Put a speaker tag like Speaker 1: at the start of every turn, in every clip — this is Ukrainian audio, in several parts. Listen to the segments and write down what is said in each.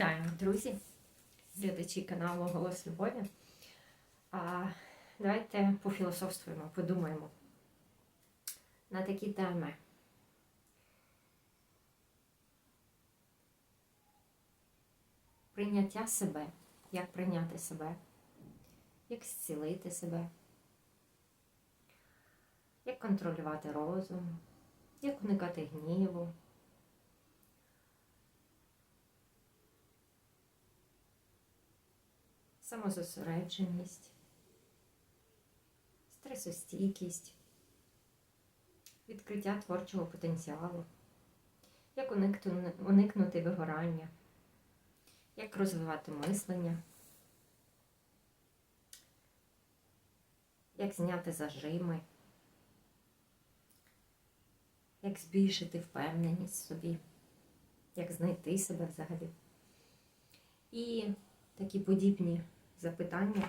Speaker 1: Вітаю, друзі, глядачі каналу Голос Любові. А, давайте пофілософствуємо, подумаємо на такі теми. Прийняття себе, як прийняти себе, як зцілити себе, як контролювати розум, як уникати гніву. Самозосередженість, стресостійкість, відкриття творчого потенціалу, як уникнути, вигорання, як розвивати мислення, як зняти зажими, як збільшити впевненість в собі, як знайти себе взагалі. І такі подібні запитання,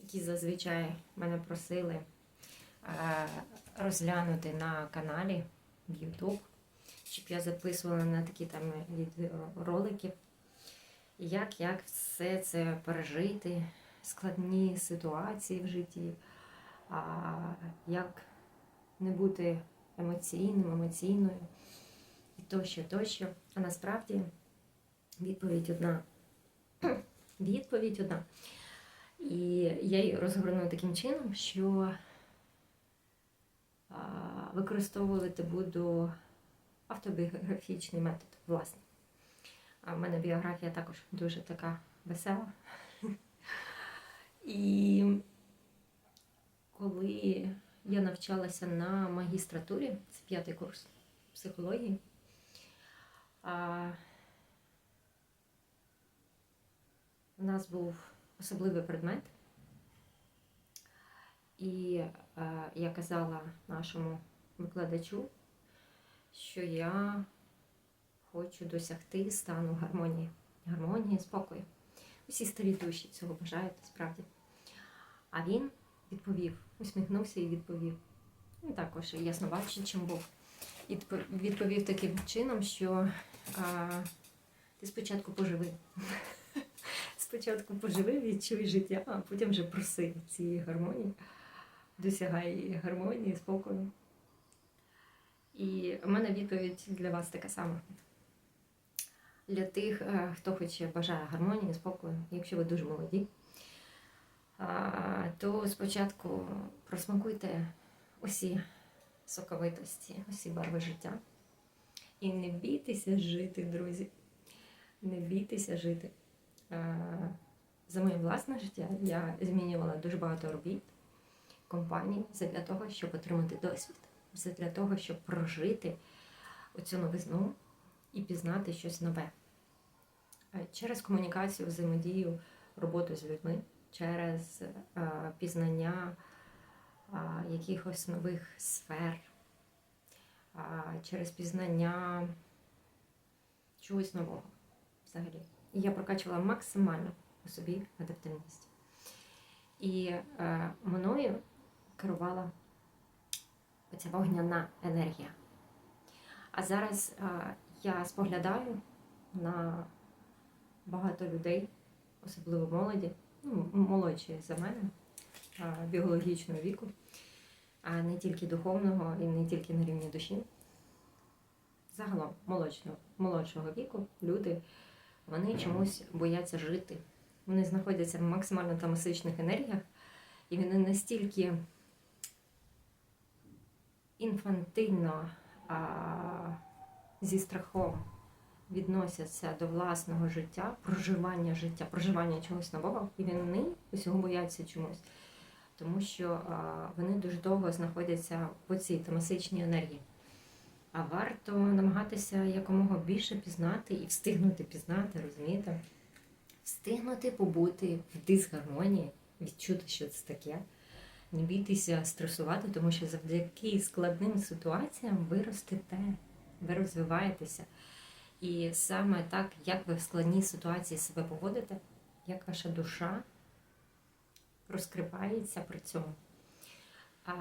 Speaker 1: які зазвичай мене просили е, розглянути на каналі в YouTube, щоб я записувала на такі там відеоролики. Як, як все це пережити, складні ситуації в житті, як не бути емоційним, емоційною і тощо, тощо. А насправді відповідь одна. Відповідь одна. І я її розгорнула таким чином, що використовувати буду автобіографічний метод, власне. А в мене біографія також дуже така весела. І коли я навчалася на магістратурі, це п'ятий курс психології, нас був особливий предмет, і е, я казала нашому викладачу, що я хочу досягти стану гармонії, гармонії, спокою. Усі старі душі цього бажають справді. А він відповів, усміхнувся і відповів. Він також ясно бачить, чим був. І відповів таким чином, що а, ти спочатку поживи. Спочатку поживи, відчуй життя, а потім вже проси цієї гармонії, досягай гармонії, спокою. І в мене відповідь для вас така сама. Для тих, е, хто хоче бажає гармонії, спокою, якщо ви дуже молоді, то спочатку просмакуйте усі соковитості, усі барви життя. І не бійтеся жити, друзі. Не бійтеся жити. Е, за моє власне життя я змінювала дуже багато робіт, компаній для того, щоб отримати досвід, для того, щоб прожити оцю новизну і пізнати щось нове. Е, через комунікацію, взаємодію, роботу з людьми, через е, пізнання якихось нових сфер, через пізнання чогось нового взагалі. І я прокачувала максимально у собі адаптивність. І е, мною керувала оця вогняна енергія. А зараз е, я споглядаю на багато людей, особливо молоді, ну, молодші за мене, е, біологічного віку, а не тільки духовного і не тільки на рівні душі. Загалом молодшого, молодшого віку люди вони чомусь бояться жити. Вони знаходяться в максимально тамасичних енергіях, і вони настільки інфантильно а, зі страхом відносяться до власного життя, проживання життя, проживання чогось нового, і вони усього бояться чомусь. Тому що а, вони дуже довго знаходяться в цій тамасичній енергії. А варто намагатися якомога більше пізнати і встигнути пізнати, розумієте? Встигнути побути в дисгармонії, відчути, що це таке. Не бійтеся стресувати, тому що завдяки складним ситуаціям ви ростете, ви розвиваєтеся. І саме так, як ви в складній ситуації себе поводите, як ваша душа розкривається при цьому, а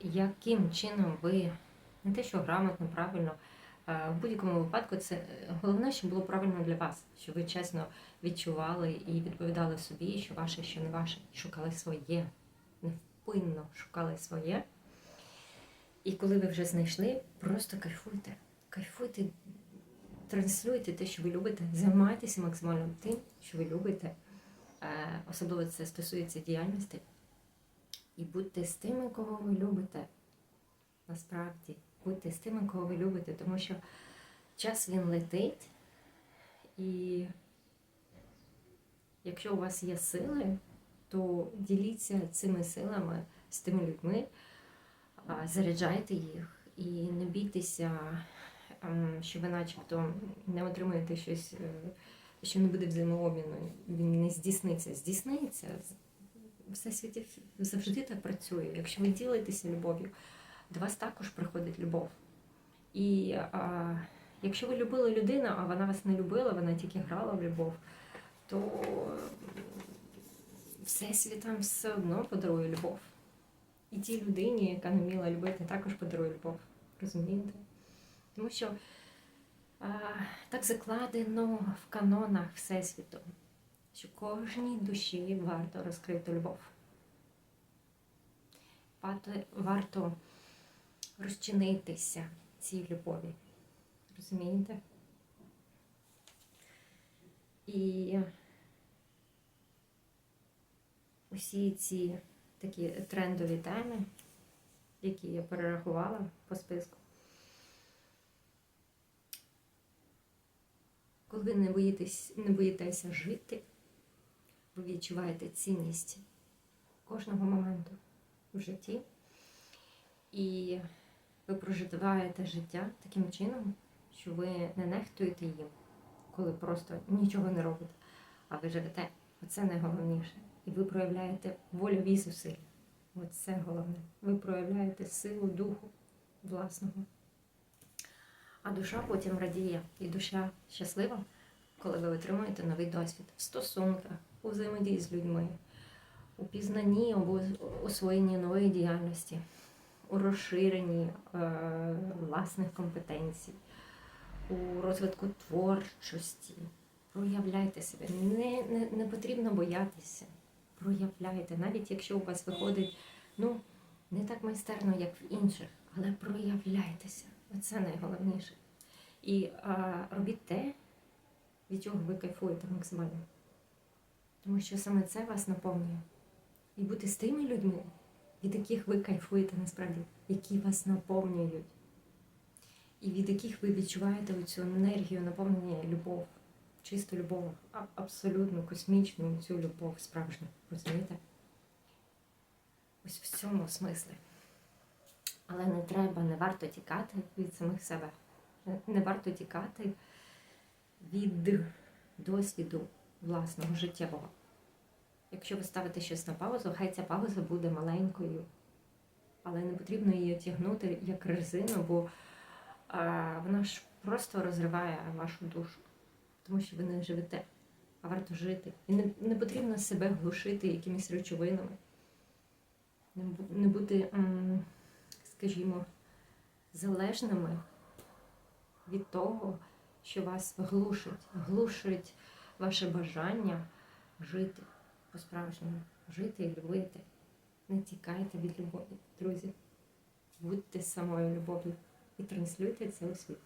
Speaker 1: яким чином ви не те, що грамотно, правильно Е, В будь-якому випадку це е, головне, щоб було правильно для вас, щоб ви чесно відчували і відповідали собі, що ваше, що не ваше, шукали своє, невпинно шукали своє. І коли ви вже знайшли, просто кайфуйте. Кайфуйте, транслюйте те, що ви любите, займайтеся максимально тим, що ви любите. Е, Особливо це стосується діяльності. І будьте з тими, кого ви любите. Насправді, будьте з тими, кого ви любите, тому що час він летить, і якщо у вас є сили, то діліться цими силами з тими людьми, заряджайте їх і не бійтеся, ем, що ви начебто не отримаєте щось, е, що не буде взаємообміну, він не здійсниться. Здійсниться. Всесвіті завжди так працює. Якщо ви ділитеся любов'ю, до вас також приходить любов. І а, якщо ви любили людину, а вона вас не любила, вона тільки грала в любов, то Всесвіт вам все одно подарує любов. І тій людині, яка не вміла любити, також подарує любов. Розумієте? Тому що а, так закладено в канонах Всесвіту, що кожній душі варто розкрити любов. Варто, варто розчинитися цій любові. Розумієте? І усі ці такі трендові теми, які я перерахувала по списку. Коли ви не боїтесь, не боїтеся жити, ви відчуваєте цінність кожного моменту в житті. І ви проживаєте життя таким чином, що ви не нехтуєте їм, коли просто нічого не робите, а ви живете. Оце найголовніше. І ви проявляєте вольові зусилля. Оце головне. Ви проявляєте силу духу власного. А душа потім радіє. І душа щаслива, коли ви отримуєте новий досвід в стосунках, у взаємодії з людьми, у пізнанні або освоєнні нової діяльності, у розширенні е, власних компетенцій, у розвитку творчості. Проявляйте себе. Не, не, не потрібно боятися. Проявляйте, навіть якщо у вас виходить ну, не так майстерно, як в інших, але проявляйтеся. Оце найголовніше. І а, робіть те, від чого ви кайфуєте максимально. Тому що саме це вас наповнює. І бути з тими людьми, від яких ви кайфуєте насправді, які вас наповнюють. І від яких ви відчуваєте цю енергію, наповнення, любов, чисту любов, абсолютно космічну цю любов справжню. Розумієте? Ось в цьому смислі. Але не треба, не варто тікати від самих себе. Не- варто тікати від досвіду власного життєвого. Якщо ви ставите щось на паузу, хай ця пауза буде маленькою, але не потрібно її тягнути як резину, бо а, вона ж просто розриває вашу душу, тому що ви не живете, а варто жити. І не, не потрібно себе глушити якимись речовинами, не, не бути, скажімо, залежними від того, що вас глушить, глушить ваше бажання жити по-справжньому, жити і любити. Не тікайте від любові, друзі. Будьте самою любов'ю і транслюйте це у світ.